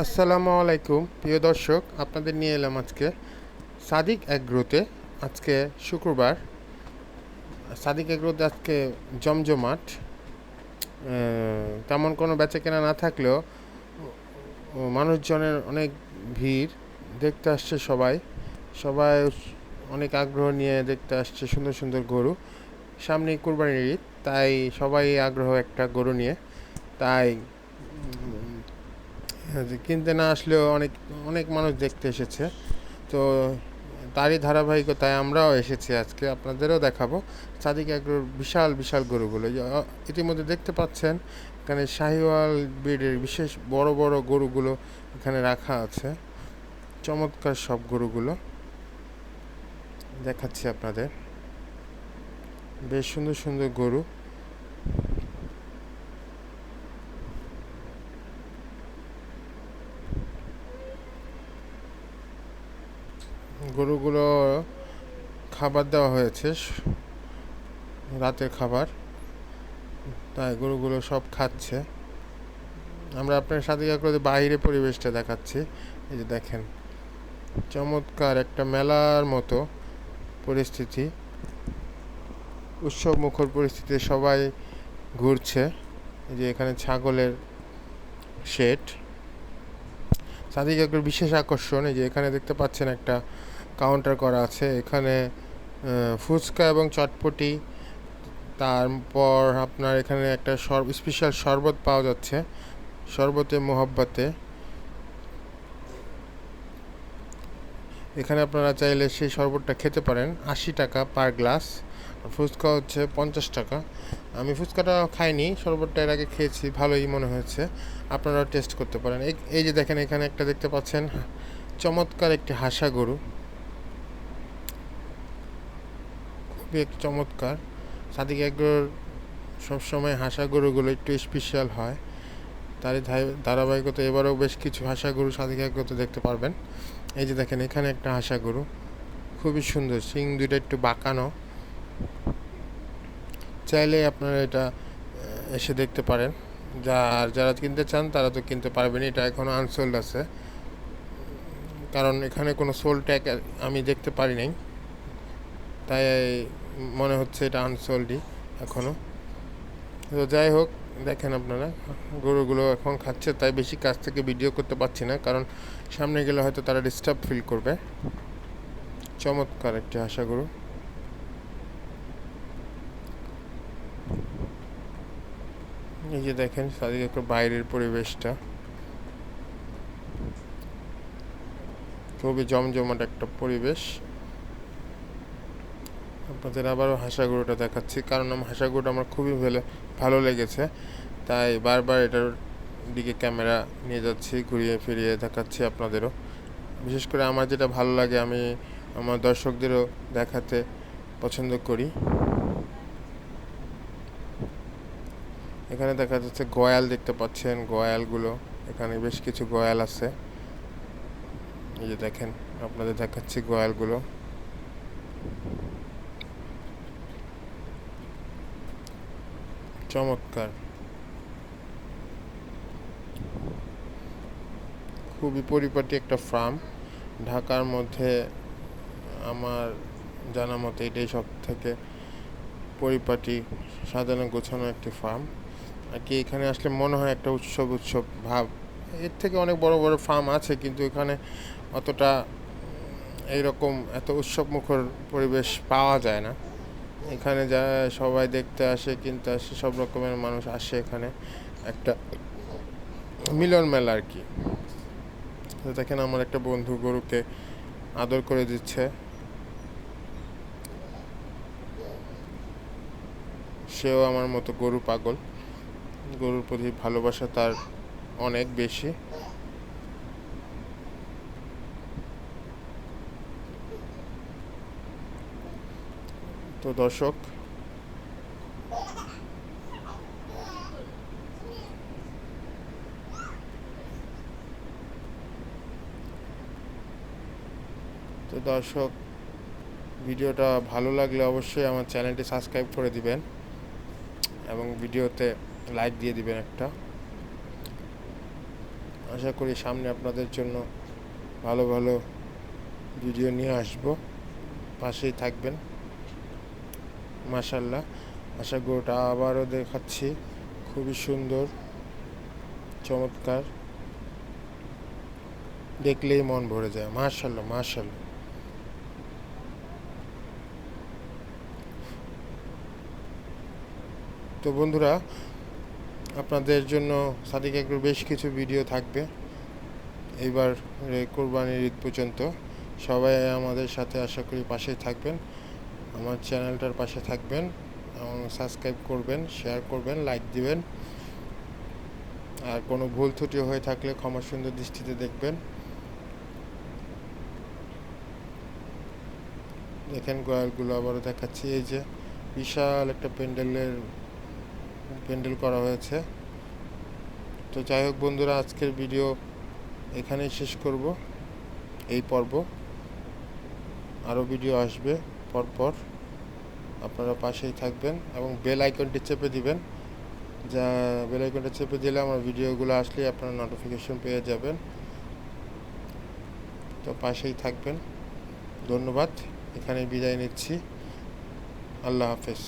আসসালামু আলাইকুম, প্রিয় দর্শক, আপনাদের নিয়ে এলাম আজকে সাদিক অ্যাগ্রোতে আজকে শুক্রবার। সাদিক অ্যাগ্রোতে আজকে জমজমাট। তেমন কোনো বেচা কেনা না থাকলেও মানুষজনের অনেক ভিড়, দেখতে আসছে সবাই। সবাই অনেক আগ্রহ নিয়ে দেখতে আসছে সুন্দর সুন্দর গরু। সামনেই কুরবানির ঈদ, তাই সবাই আগ্রহ একটা গরু নিয়ে। তাই কিনতে না আসলেও অনেক অনেক মানুষ দেখতে এসেছে। তো তারই ধারাবাহিকতায় আমরাও এসেছি আজকে, আপনাদেরও দেখাবো। সাদিক এগ্রোর বিশাল বিশাল গরুগুলো। ইতিমধ্যে দেখতে পাচ্ছেন, এখানে শাহিওয়াল ব্রিডের বিশেষ বড় বড় গরুগুলো এখানে রাখা আছে। চমৎকার সব গরুগুলো। দেখাচ্ছি আপনাদের। বেশ সুন্দর সুন্দর গরু। গরুগুলো খাবার দেওয়া হয়েছে, রাতের খাবার। তাই গরুগুলো সব খাচ্ছে। আমরা আপনার সাথে করে বাইরে পরিবেশটা দেখাচ্ছি। এই যে দেখেন, চমৎকার একটা মেলার মতো পরিস্থিতি। উৎসব মুখর সবাই ঘুরছে। এই যে এখানে ছাগলের শেড। সাদিক বিশেষ আকর্ষণ, এই যে এখানে দেখতে পাচ্ছেন একটা কাউন্টার করা আছে। এখানে ফুচকা এবং চটপটি। তারপর আপনার এখানে একটা সর স্পেশাল শরবত পাওয়া যাচ্ছে। শরবতে, মোহাব্বতে। এখানে আপনারা চাইলে সেই শরবতটা খেতে পারেন। আশি টাকা পার গ্লাস ফুচকা হচ্ছে পঞ্চাশ টাকা। আমি ফুচকাটা খাইনি, শরবতটা এর আগে খেয়েছি, ভালোই মনে হয়েছে। আপনারাও টেস্ট করতে পারেন। এই- এই যে দেখেন, এখানে একটা দেখতে পাচ্ছেন, চমৎকার একটি হাসা গরু। একটি চমৎকার। সাদিক এগ্রোর সবসময় হাসা গরুগুলো একটু স্পেশাল হয়। ধাই- ধারাবাহিকতা এবারেও বেশ কিছু হাসা গরু সাদিক এগ্রোতে দেখতে পারবেন। এই যে দেখেন, এখানে একটা হাসা গরু। খুবই সুন্দর সিং দুইটা একটু বাঁকানো। চাইলে আপনারা এটা এসে দেখতে পারেন। যা, আর যারা কিনতে চান, তারা তো কিনতে পারবেন এটা এখনও আনসোল্ড আছে। কারণ এখানে কোনো সোল ট্যাগ আমি দেখতে পারি নাই। তাই মনে হচ্ছে এটা আনসোল্ডই এখনও তো যাই হোক, দেখেন আপনারা, গরুগুলো এখন খাচ্ছে, তাই বেশি কাছ থেকে ভিডিও করতে পারছি না, কারণ সামনে গেলে হয়তো তারা ডিস্টার্ব ফিল করবে। চমৎকার একটি আশা গরু। এই যে দেখেন একটু বাইরের পরিবেশটা। খুবই জমজমাট একটা পরিবেশ। আপনাদের আবারও হাসাগুড়োটা দেখাচ্ছি। কারণ আমার হাসাগুড়োটা আমার খুবই ভালো ভালো লেগেছে। তাই বারবার এটার দিকে ক্যামেরা নিয়ে যাচ্ছি, ঘুরিয়ে ফিরিয়ে দেখাচ্ছি আপনাদেরও। বিশেষ করে আমার যেটা ভালো লাগে, আমি আমার দর্শকদেরও দেখাতে পছন্দ করি। এখানে দেখা যাচ্ছে গয়াল দেখতে পাচ্ছেন, গয়ালগুলো। এখানে বেশ কিছু গয়াল আছে। এই যে দেখেন, আপনাদের দেখাচ্ছি গয়ালগুলো। চমৎকার। খুবই পরিপাটি একটা ফার্ম ঢাকার মধ্যে আমার জানা মতে এটাই সব থেকে পরিপাটি, সাজানো গোছানো একটি ফার্ম আর কি এখানে আসলে মনে হয় একটা উৎসব উৎসব ভাব। এর থেকে অনেক বড় বড় ফার্ম আছে কিন্তু এখানে অতটা এইরকম এত উৎসব মুখর পরিবেশ পাওয়া যায় না। এখানে যা সবাই দেখতে আসে, কিনতে আসে সব রকমের মানুষ আসে এখানে। একটা মিলন মেলা আর কি। দেখেন আমার একটা বন্ধু গরুকে আদর করে দিচ্ছে। সেও আমার মতো গরু পাগল। গরুর প্রতি ভালোবাসা তার অনেক বেশি। তো দর্শক তো দর্শক, ভিডিওটা ভালো লাগলে অবশ্যই আমার চ্যানেলটি সাবস্ক্রাইব করে দিবেন এবং ভিডিওতে লাইক দিয়ে দিবেন একটা। আশা করি সামনে আপনাদের জন্য ভালো ভালো ভিডিও নিয়ে আসব। পাশেই থাকবেন। মাশাল্লাহ আশা গরুটা আবারও দেখাচ্ছি। খুবই সুন্দর, চমৎকার। দেখলেই মন ভরে যায়। মাশাল্লাহ মাশাল্লাহ তো বন্ধুরা, আপনাদের জন্য সাদিক এগ্রোর বেশ কিছু ভিডিও থাকবে। এইবার কোরবানির ঈদ পর্যন্ত সবাই আমাদের সাথে আশা করি পাশে থাকবেন। আমার চ্যানেলটার পাশে থাকবেন এবং সাবস্ক্রাইব করবেন, শেয়ার করবেন, লাইক দিবেন। আর কোনো ভুল ত্রুটি হয়ে থাকলে ক্ষমা সুন্দর দৃষ্টিতে দেখবেন। দেখেন গোয়ালগুলো আবারও দেখাচ্ছি। এই যে বিশাল একটা প্যান্ডেলের, প্যান্ডেল করা হয়েছে। তো যাই হোক বন্ধুরা, আজকের ভিডিও এখানেই শেষ করব। এই পর্ব। আরও ভিডিও আসবে। পরপর আপনারা পাশেই থাকবেন এবং বেল আইকনটি চেপে দিবেন। যা বেল আইকনটা চেপে দিলে আমার ভিডিওগুলো আসলে আপনারা নোটিফিকেশন পেয়ে যাবেন। তো পাশেই থাকবেন। ধন্যবাদ। এখানে বিদায় নিচ্ছি। আল্লাহ হাফেজ।